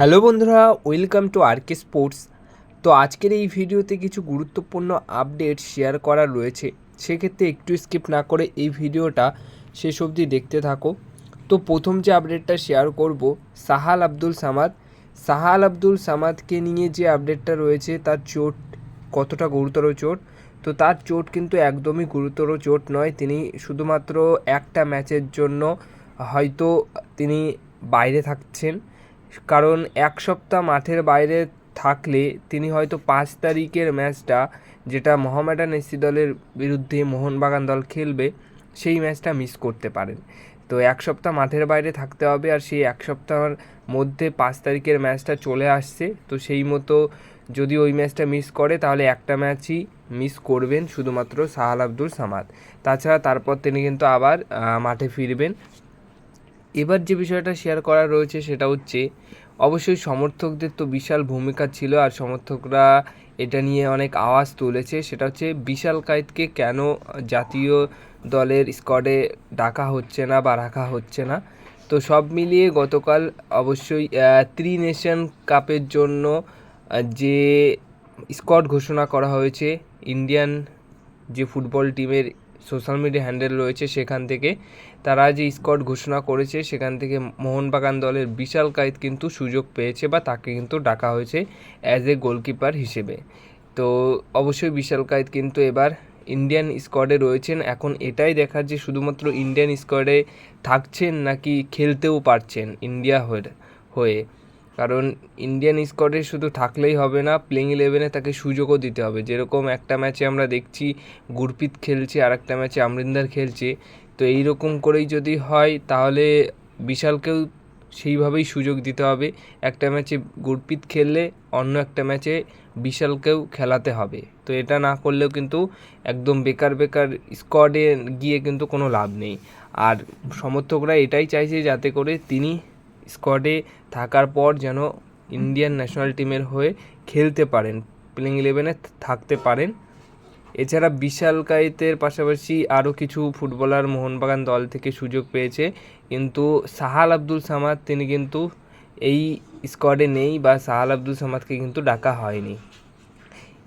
Hello বন্ধুরা, welcome to আরকে sports. তো আজকের এই ভিডিওতে কিছু গুরুত্বপূর্ণ আপডেট শেয়ার করা রয়েছে। সেক্ষেত্রে একটু স্কিপ না করে এই ভিডিওটা শেষ অবধি দেখতে থাকো। তো প্রথম যে আপডেটটা শেয়ার করব, সাহাল আব্দুল সামাদ। সাহাল আব্দুল সামাদকে নিয়ে যে আপডেটটা রয়েছে, তার চোট কতটা গুরুতর চোট? তো তার চোট কিন্তু একদমই গুরুতর চোট নয়। তিনি শুধুমাত্র একটা ম্যাচের জন্য হয়তো তিনি বাইরে থাকছেন। কারণ এক সপ্তাহ মাঠের বাইরে থাকলে তিনি হয়তো পাঁচ তারিখের ম্যাচটা, যেটা মোহামেডান এসি দলের বিরুদ্ধে মোহনবাগান দল খেলবে, সেই ম্যাচটা মিস করতে পারেন। তো এক সপ্তাহ মাঠের বাইরে থাকতে হবে আর সেই এক সপ্তাহের মধ্যে পাঁচ তারিখের ম্যাচটা চলে আসছে। তো সেই মতো যদি ওই ম্যাচটা মিস করে, তাহলে একটা ম্যাচই মিস করবেন শুধুমাত্র সাহাল আব্দুল সামাদ। তাছাড়া তারপর তিনি কিন্তু আবার মাঠে ফিরবেন। এবার যে বিষয়টা শেয়ার করা রয়েছে সেটা হচ্ছে, অবশ্যই সমর্থকদের তো বিশাল ভূমিকা ছিল আর সমর্থকরা এটা নিয়ে অনেক আওয়াজ তুলেছে। সেটা হচ্ছে বিশাল কায়েতকে কেন জাতীয় দলের স্কোয়াডে ডাকা হচ্ছে না বা রাখা হচ্ছে না? তো সব মিলিয়ে গতকাল অবশ্যই ত্রি নেশন কাপের জন্য যে স্কোয়াড ঘোষণা করা হয়েছে ইন্ডিয়ান যে ফুটবল টিমের সোশ্যাল মিডিয়া হ্যান্ডেল রয়েছে সেখান থেকে। তারা যে স্কোয়াড ঘোষণা করেছে, সেখান থেকে মোহনবাগান দলের বিশাল কায়েত কিন্তু সুযোগ পেয়েছে বা তাকে কিন্তু ডাকা হয়েছে অ্যাজ এ গোলকিপার হিসেবে। তো অবশ্যই বিশাল কায়েত কিন্তু এবার ইন্ডিয়ান স্কোয়াডে রয়েছেন। এখন এটাই দেখার যে শুধুমাত্র ইন্ডিয়ান স্কোয়াডে থাকছেন নাকি খেলতেও পারছেন ইন্ডিয়া হয়ে হয়ে। কারণ ইন্ডিয়ান স্কোয়াডে শুধু থাকলেই হবে না প্লেইং ইলেভেনে তাকে সুযোগও দিতে হবে। যেরকম একটা ম্যাচে আমরা দেখছি গুরপিত খেলছে আর একটা ম্যাচে আমরিন্দার খেলছে। তো এই রকম করেই যদি হয়, তাহলে বিশালকেও সেইভাবেই সুযোগ দিতে হবে। একটা ম্যাচে গুরপিত খেললে, অন্য একটা ম্যাচে বিশালকেও খেলাতে হবে। তো এটা না করলেও কিন্তু একদম বেকার বেকার স্কোয়াডে গিয়ে কিন্তু কোনো লাভ নেই। আর সমর্থকরা এটাই চাইছে যাতে করে তিনি স্কোয়াডে থাকার পর যেন ইন্ডিয়ান ন্যাশনাল টিমের হয়ে খেলতে পারেন প্লেইং ইলেভেনে থাকতে পারেন। এছাড়া বিশাল কায়েতের পাশাপাশি আরও কিছু ফুটবলার মোহনবাগান দল থেকে সুযোগ পেয়েছে, কিন্তু সাহাল আব্দুল সামাদ, তিনি কিন্তু এই স্কোয়াডে নেই বা সাহাল আব্দুল সামাদকে কিন্তু ডাকা হয়নি।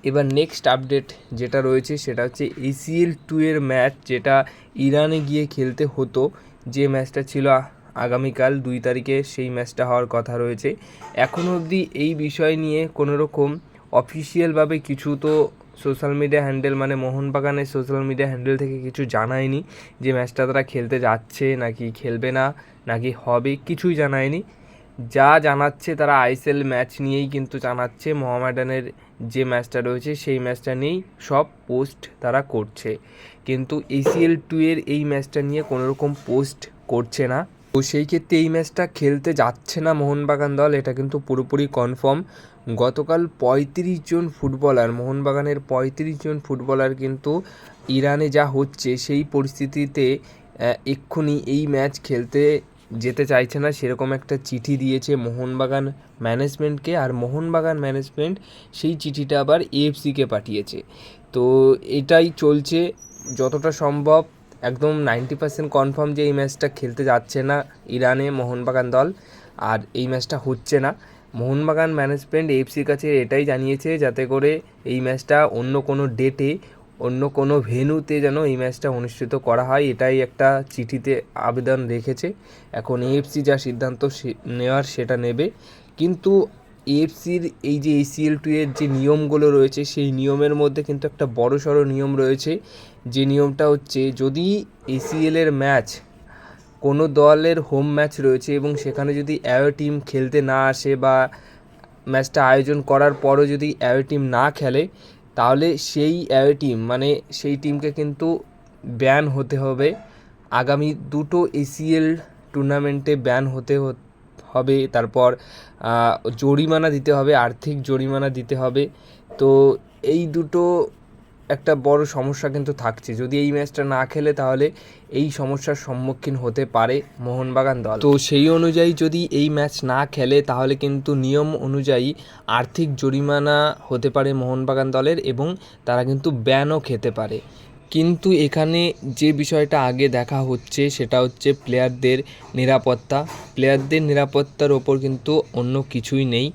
এবার নেক্সট আপডেট যেটা রয়েছে, সেটা হচ্ছে এসিএল টু এর ম্যাচ যেটা ইরানে গিয়ে খেলতে হতো, যে ম্যাচটা ছিল আগামীকাল দুই তারিখে সেই ম্যাচটা হওয়ার কথা রয়েছে। এখনও অবধি এই বিষয় নিয়ে কোনো রকম অফিসিয়ালভাবে কিছু তো সোশ্যাল মিডিয়া হ্যান্ডেল মানে মোহনবাগানের সোশ্যাল মিডিয়া হ্যান্ডেল থেকে কিছু জানায়নি যে ম্যাচটা তারা খেলতে যাচ্ছে নাকি খেলবে না, নাকি হবে কিছুই জানায়নি। যা জানাচ্ছে তারা আইএসএল ম্যাচ নিয়েই কিন্তু জানাচ্ছে, মোহামেডানের যে ম্যাচটা রয়েছে সেই ম্যাচটা নিয়েই সব পোস্ট তারা করছে। কিন্তু এসিএল টু এর এই ম্যাচটা নিয়ে কোনো রকম পোস্ট করছে না। তো সেই ক্ষেত্রে এই ম্যাচটা খেলতে যাচ্ছে না মোহনবাগান দল, এটা কিন্তু পুরোপুরি কনফার্ম গতকাল পঁয়ত্রিশ জন ফুটবলার মোহনবাগানের পঁয়ত্রিশ জন ফুটবলার কিন্তু ইরানে যা হচ্ছে সেই পরিস্থিতিতে এক্ষুনি এই ম্যাচ খেলতে যেতে চাইছে না, সেরকম একটা চিঠি দিয়েছে মোহনবাগান ম্যানেজমেন্টকে আর মোহনবাগান ম্যানেজমেন্ট সেই চিঠিটা আবার এএফসিকে পাঠিয়েছে। তো এটাই চলছে, যতটা সম্ভব একদম নাইনটি পার্সেন্ট কনফার্ম যে এই ম্যাচটা খেলতে যাচ্ছে না ইরানে মোহনবাগান দল। আর এই ম্যাচটা হচ্ছে না। মোহনবাগান ম্যানেজমেন্ট এএফসির কাছে এটাই জানিয়েছে যাতে করে এই ম্যাচটা অন্য কোনো ডেটে অন্য কোনো ভেন্যুতে যেন এই ম্যাচটা অনুষ্ঠিত করা হয়, এটাই একটা চিঠিতে আবেদন রেখেছে। এখন এএফসি যা সিদ্ধান্ত নেওয়ার সেটা নেবে। কিন্তু এএফসির এই যে এসিএল টু এর যে নিয়মগুলো রয়েছে, সেই নিয়মের মধ্যে কিন্তু একটা বড় সড়ো নিয়ম রয়েছে। যে নিয়মটা হচ্ছে, যদি এসিএল এর ম্যাচ কোনো দলের হোম ম্যাচ রয়েছে এবং সেখানে যদি অ্যাওয়ে টিম খেলতে না আসে বা ম্যাচটা আয়োজন করার পরও যদি অ্যাওয়ে টিম না খেলে, তাহলে সেই অ্যাওয়ে টিম মানে সেই টিমকে কিন্তু ব্যান হতে হবে। আগামী দুটো এসিএল টুর্নামেন্টে ব্যান হতে হ- হবে, তারপর জরিমানা দিতে হবে, আর্থিক জরিমানা দিতে হবে। তো এই দুটো একটা বড় সমস্যা কিন্তু থাকছে। যদি এই ম্যাচটা না খেলে তাহলে এই সমস্যার সম্মুখীন হতে পারে মোহনবাগান দল। তো সেই অনুযায়ী যদি এই ম্যাচ না খেলে তাহলে কিন্তু নিয়ম অনুযায়ী আর্থিক জরিমানা হতে পারে মোহনবাগান দলের এবং তারা কিন্তু ব্যানও খেতে পারে। কিন্তু এখানে যে বিষয়টা আগে দেখা হচ্ছে সেটা হচ্ছে প্লেয়ারদের নিরাপত্তা। প্লেয়ারদের নিরাপত্তার ওপর কিন্তু অন্য কিছুই নেই।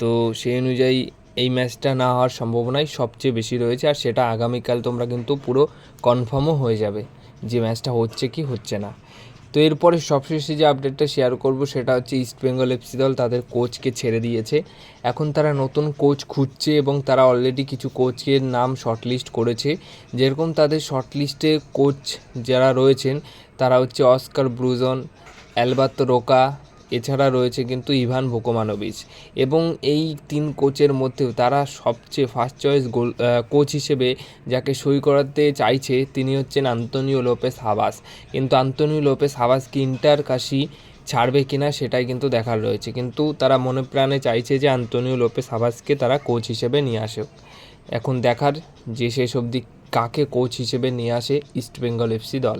তো সেই অনুযায়ী এই ম্যাচটা না হওয়ার সম্ভাবনাই সবচেয়ে বেশি রয়েছে আর সেটা আগামীকাল তোমরা কিন্তু পুরো কনফার্মও হয়ে যাবে যে ম্যাচটা হচ্ছে কি হচ্ছে না। তো এরপরে সবশেষে যে আপডেটটা শেয়ার করব সেটা হচ্ছে ইস্টবেঙ্গল এফসি দল তাদের কোচকে ছেড়ে দিয়েছে। এখন তারা নতুন কোচ খুঁজছে এবং তারা অলরেডি কিছু কোচের নাম শর্টলিস্ট করেছে। যেরকম তাদের শর্টলিস্টে কোচ যারা রয়েছেন, তারা হচ্ছে অস্কার ব্রুজন অ্যালবার্তো রোকা এছাড়া রয়েছে কিন্তু ইভান ভোকোমানোভিচ এবং এই তিন কোচের মধ্যেও তারা সবচেয়ে ফার্স্ট চয়েস গোল কোচ হিসেবে যাকে সই করাতে চাইছে তিনি হচ্ছেন আন্তনিও লোপেস হাবাস কিন্তু আন্তনিও লোপেস হাবাস কি ইন্টার কাশি ছাড়বে কিনা সেটাই কিন্তু দেখার রয়েছে। কিন্তু তারা মনে প্রাণে চাইছে যে আন্তনিও লোপেস হাবাসকে তারা কোচ হিসেবে নিয়ে আসুক। এখন দেখার যে শেষ অবধি কাকে কোচ হিসেবে নিয়ে আসে ইস্টবেঙ্গল এফসি দল।